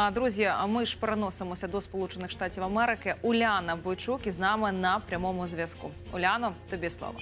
А, Друзі, ми ж переносимося до Сполучених Штатів Америки. Уляна Бойчук із нами на прямому зв'язку. Уляно, тобі слово.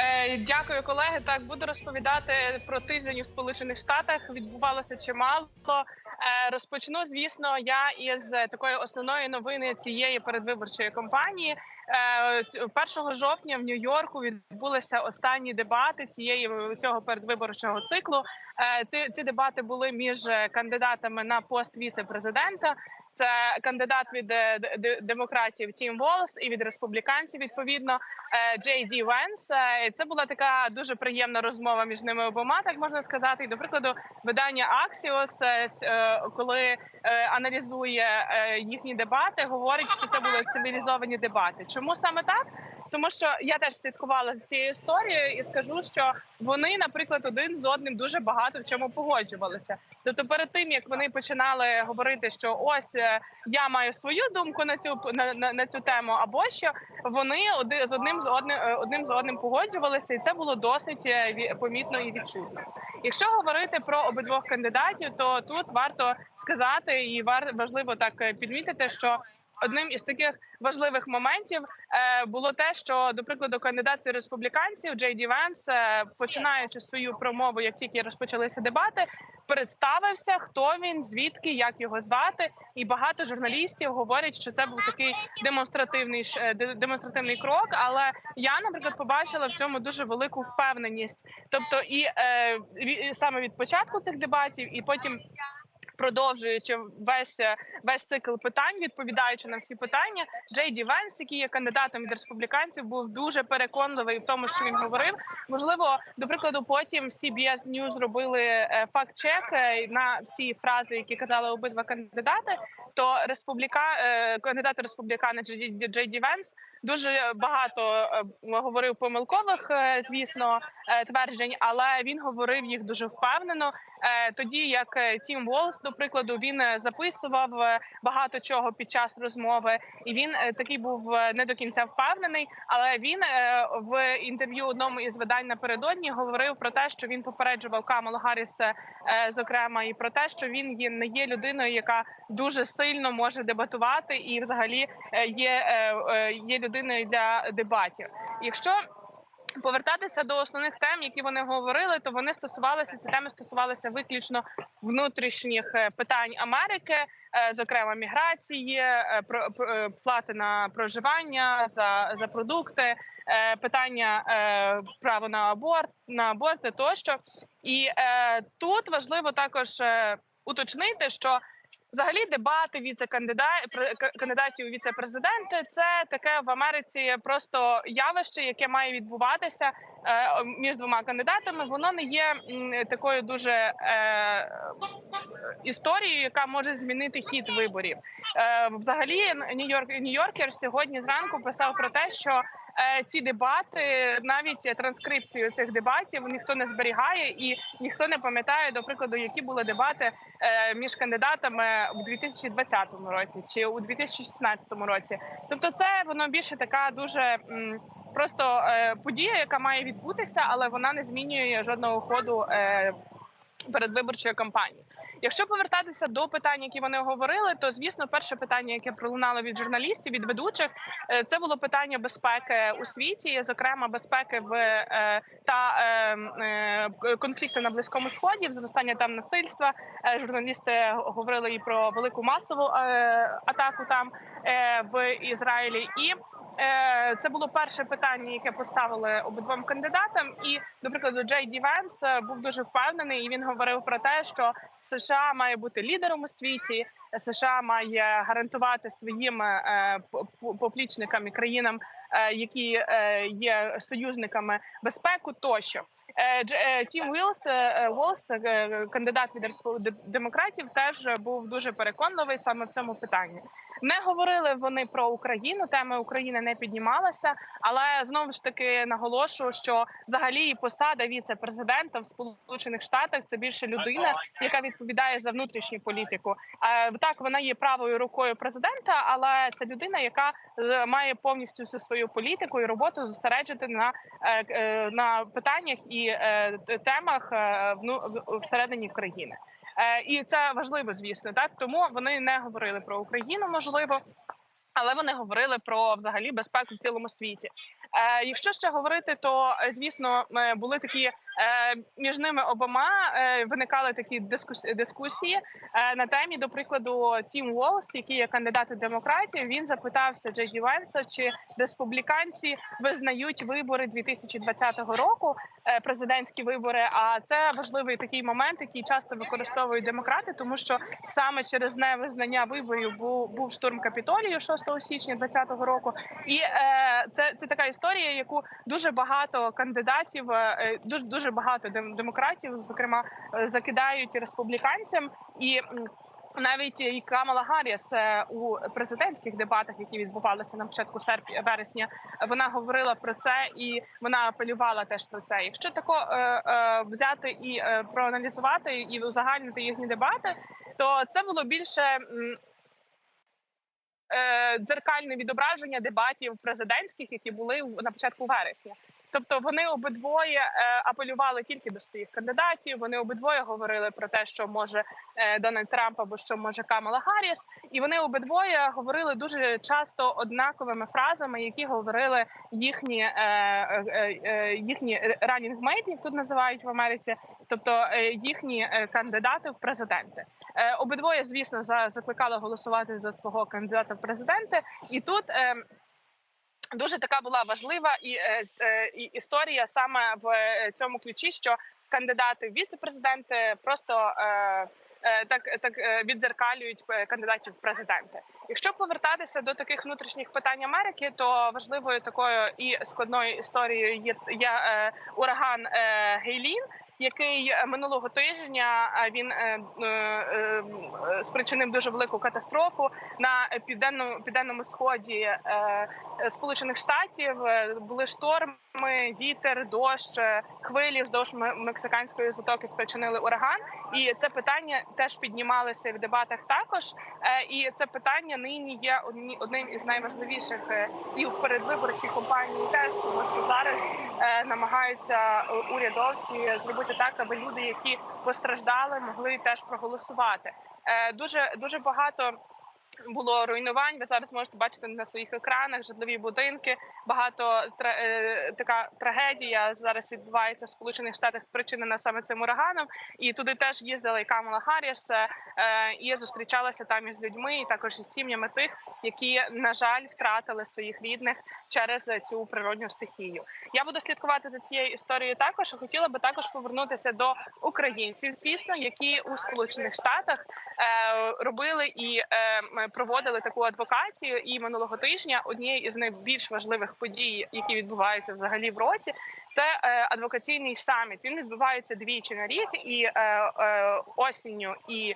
Е, Дякую, колеги. Так буду розповідати про тиждень у Сполучених Штатах. Відбувалося чимало. Е, Розпочну, звісно, я із такої основної новини цієї передвиборчої кампанії. Е, 1 жовтня в Нью-Йорку відбулися останні дебати цієї цього передвиборчого циклу. Е, Ці, ці дебати були між е, кандидатами на пост віце-президента. Це кандидат від е, демократів Тім Волс і від республіканців відповідно е, Джей Ді Венс. Е, Це була така дуже приємна розмова між ними обома, так можна сказати. І до прикладу, видання Axios, с- е, коли аналізує їхні дебати, говорить, що це були цивілізовані дебати. Чому саме так? Тому що я теж слідкувала за цією історією і скажу, що вони, наприклад, один з одним дуже багато в чому погоджувалися. Тобто, перед тим як вони починали говорити, що ось е, я маю свою думку на цю на, на, на цю тему, або що вони оди, з одним з одним е, одним з одним погоджувалися, і це було досить е, помітно і відчутно. Якщо говорити про обидвох кандидатів, то тут варто сказати і важливо так е, підмітити, що одним із таких важливих моментів е, було те, що до прикладу кандидат республіканців Джей Ді Венс, е, починаючи свою промову, як тільки розпочалися дебати, представився, хто він, звідки, як його звати, і багато журналістів говорять, що це був такий демонстративний демонстративний крок. Але я, наприклад, побачила в цьому дуже велику впевненість. Тобто, і саме від початку цих дебатів, і потім. Продовжуючи весь е, весь цикл питань, відповідаючи на всі питання, Джей Ді Венс, який є кандидатом від республіканців, був дуже переконливий в тому, що він говорив. Можливо, до прикладу, потім CBS News робили е, факт-чек е, на всі фрази, які казали обидва кандидати. То республіка кандидат республіканець Джей Ді- Венс дуже багато говорив помилкових, звісно, тверджень, але він говорив їх дуже впевнено. Е, Тоді як е, Тім Волс, до прикладу, він е, записував багато чого під час розмови, і він такий був не до кінця впевнений. Але він в інтерв'ю одному із видань напередодні говорив про те, що він попереджував Камалу Гарріс, зокрема, і про те, що він є не є людиною, яка дуже сильно може дебатувати, і взагалі є, є людиною для дебатів. Якщо повертатися до основних тем, які вони говорили, то вони стосувалися ці теми стосувалися виключно внутрішніх е, питань Америки, е, зокрема міграції, е, плати на проживання за, за продукти, питання права на аборт на аборти тощо. І тут важливо також уточнити, що Взагалі, дебати віце-кандидатів у віце-президенти це таке в Америці просто явище, яке має відбуватися е, між двома кандидатами. Воно не є такою дуже е, історією, яка може змінити хід виборів. Е, взагалі, Нью-Йорк Нью-Йоркер сьогодні зранку писав про те, що ці дебати, навіть транскрипцію цих дебатів, ніхто не зберігає і ніхто не пам'ятає, до прикладу, які були дебати е, між кандидатами у 2020 році чи у 2016 році. Тобто, це воно більше така дуже просто е, подія, яка має відбутися, але вона не змінює жодного ходу. Е, Передвиборчої кампанії, якщо повертатися до питань, які вони говорили, то звісно, перше питання, яке пролунало від журналістів, від ведучих, е, це було питання безпеки у світі, зокрема безпеки в е, та е, е, конфлікти на близькому сході, зростання там насильства. Журналісти говорили і про велику масову атаку там в Ізраїлі, і це було перше питання, яке поставили обидвом кандидатам. І, до прикладу, Джей Ді Венс був дуже впевнений, і він говорив про те, що США має бути лідером у світі. США має гарантувати своїм е, по- по- поплічникам і країнам, е, які е, є союзниками безпеку, тощо. Тім Вілс Волс, кандидат від демократів, теж був дуже переконливий саме в цьому питанні. Не говорили вони про Україну, теми України не піднімалася, але знову ж таки наголошую, що взагалі посада віце-президента в Сполучених Штатах це більше людина, яка відповідає за внутрішню політику. Е, Так, вона є правою рукою президента, але це людина, яка е, має повністю всю свою політику і роботу зосереджити на, е, на питаннях і темах всередині країни. Е, і це важливо, звісно, так тому вони не говорили про Україну, можливо. Але вони говорили про взагалі безпеку в цілому світі. Е, якщо ще говорити, то е, звісно е, були такі між ними обома виникали такі дискус- дискусії на темі, до прикладу, Тім Волс, який є кандидат у демократію. Він запитався Джей Ді Венса, чи республіканці визнають вибори 2020 року, президентські вибори. А це важливий такий момент, який часто використовують демократи, тому що саме через невизнання виборів був, був штурм капітолію 6 січня 2020 року. І це, це така історія, яку дуже багато кандидатів, е, дуже дуже багато демократів, зокрема, е, закидають республіканцям і. навіть і Камала Гарріс е, у президентських дебатах, які відбувалися на початку серпня вересня, вона говорила про це і вона апелювала теж про це. Якщо тако е, е, взяти і е, проаналізувати і узагальнити їхні дебати, то це було більше е, дзеркальне відображення дебатів президентських, які були на початку вересня. Тобто вони обидвоє е, апелювали тільки до своїх кандидатів. Вони обидвоє говорили про те, що може е, Дональд Трамп або що може Камала Гарріс. І вони обидвоє говорили дуже часто однаковими фразами, які говорили їхні е, е, е, їхні ранінгмейти, як тут називають в Америці, тобто е, їхні е, кандидати в президенти. Е, Обидвоє, звісно, за закликали голосувати за свого кандидата в президенти, і тут. е, Дуже така була важлива і, е, і історія саме в цьому ключі, що кандидати в віце-президенти просто е, так, так віддзеркалюють е, кандидатів в президенти. Якщо повертатися до таких внутрішніх питань Америки, то важливою такою і складною історією є, є ураган Гейлін. Який е, минулого тижня він е, е, спричинив дуже велику катастрофу на південному південному сході Сполучених Штатів. Були шторми, вітер, дощ, хвилі вздовж Ме- мексиканської затоки спричинили ураган. І це питання теж піднімалося в дебатах також. І це питання нині є одним із найважливіших і в передвиборчій кампанії теж, тому що зараз намагаються урядовці зробити так, аби люди, які постраждали, могли теж проголосувати. Е, Дуже дуже багато. Було руйнувань. Ви зараз можете бачити на своїх екранах житлові будинки. Багато е, така трагедія зараз відбувається в Сполучених Штатах, спричинена саме цим ураганом. І туди теж їздила і Камала Харріс, е, і зустрічалася там із людьми, і також із сім'ями тих, які на жаль втратили своїх рідних через цю природню стихію. Я буду слідкувати за цією історією також. Хотіла би також повернутися до українців, звісно, які у Сполучених Штатах е, робили і е, проводили таку адвокацію. І минулого тижня однією із найбільш важливих подій, які відбуваються взагалі в році, це е, адвокаційний саміт. Він відбувається двічі на рік і е, е, осінню і.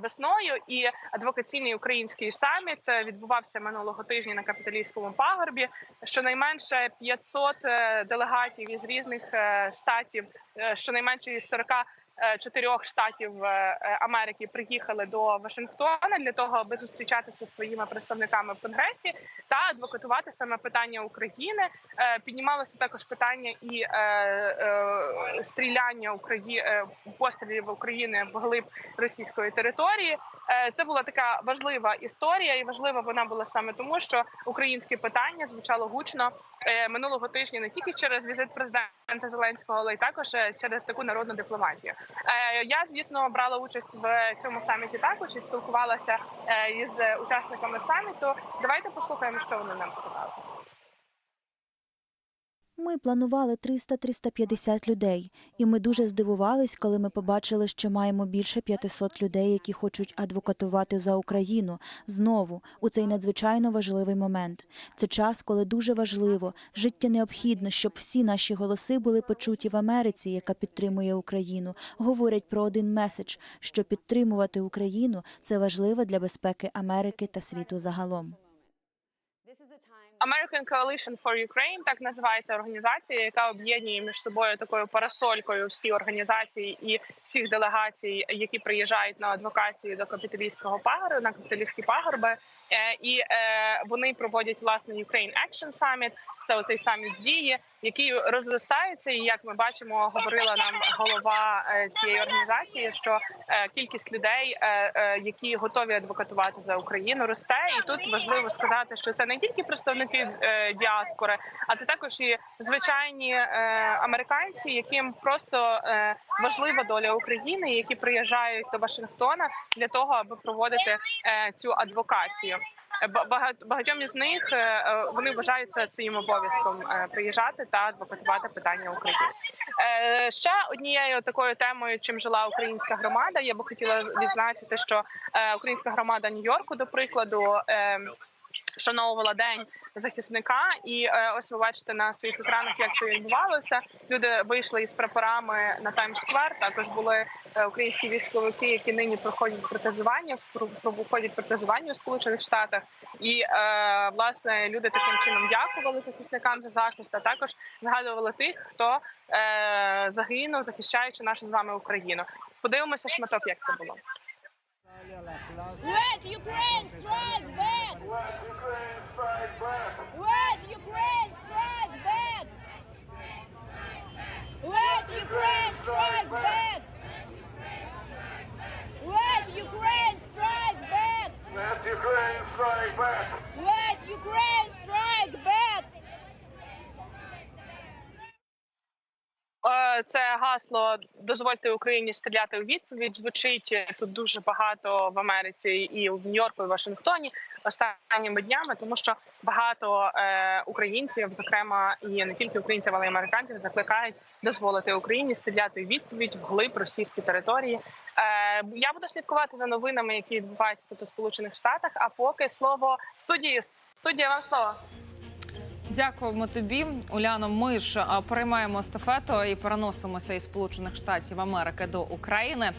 Весною і адвокаційний український саміт відбувався минулого тижня на капіталістському пагорбі. Щонайменше 500 е, делегатів із різних штатів, щонайменше із 40 е, чотирьох штатів е, е, Америки приїхали до Вашингтона для того, аби зустрічатися зі своїми представниками в конгресі та адвокатувати саме питання України. Е, Піднімалося також питання і е, е, стріляння Украї... е, пострілів України в глиб російської території. Е, Це була така важлива історія, і важлива вона була саме тому, що українське питання звучало гучно е, минулого тижня не тільки через візит президента Зеленського, але й також е, через таку народну дипломатію. Е, Я, звісно, брала участь в цьому саміті також і спілкувалася е, із учасниками саміту. Давайте послухаємо, що вони нам сказали. Ми планували 300-350 людей, і ми дуже здивувались, коли ми побачили, що маємо більше 500 людей, які хочуть адвокатувати за Україну знову у цей надзвичайно важливий момент. Це час, коли дуже важливо, життя необхідно, щоб всі наші голоси були почуті в Америці, яка підтримує Україну. Говорять про один меседж, що підтримувати Україну це важливо для безпеки Америки та світу загалом. American Coalition for Ukraine, так називається організація, яка об'єднує між собою такою парасолькою всі організації і всіх делегацій, які приїжджають на адвокацію до капіталістського пагору, на капіталістські пагорби. Е, І е, вони проводять власне Ukraine Action Summit. Це оцей саміт з дії, який розростається. І як ми бачимо, говорила нам голова е, цієї організації, що е, кількість людей, е, які готові адвокатувати за Україну, росте. І тут важливо сказати, що це не тільки представники діаспори, а це також і звичайні американці, яким просто важлива доля України, які приїжджають до Вашингтона для того, аби проводити цю адвокацію. Багатьом із них е, е, вони вважають це своїм обов'язком е, приїжджати та адвокатувати питання України. Ще однією такою темою, чим жила українська громада, я би хотіла відзначити, що українська громада Нью-Йорку, до прикладу, вшановувала день захисника, і е, ось ви бачите на своїх екранах, як це відбувалося. Люди вийшли із прапорами на Таймс-сквер. Також були е, українські військовики, які нині проходять протезування, про- проходять протезування у Сполучених Штатах. І е, власне люди таким чином дякували захисникам за захист, а також згадували тих, хто загинув, захищаючи нашу з вами Україну. Подивимося шматок, як це було. Let Ukraine strike back! Let Ukraine strike back! Let Ukraine strike back! Let Ukraine strike back! Let Ukraine strike back! Let Ukraine Це гасло дозвольте Україні стріляти у відповідь. Звучить тут дуже багато в Америці і в Нью-Йорку, і в Вашингтоні останніми днями, тому що багато е, українців, зокрема і не тільки українців, але й американців, закликають дозволити Україні стріляти у відповідь в глиб російської території. Е, я буду слідкувати за новинами, які відбуваються тут у Сполучених Штатах. А поки слово студії студія вам слово. Дякуємо тобі, Уляно. Ми ж приймаємо естафету і переносимося із Сполучених Штатів Америки до України.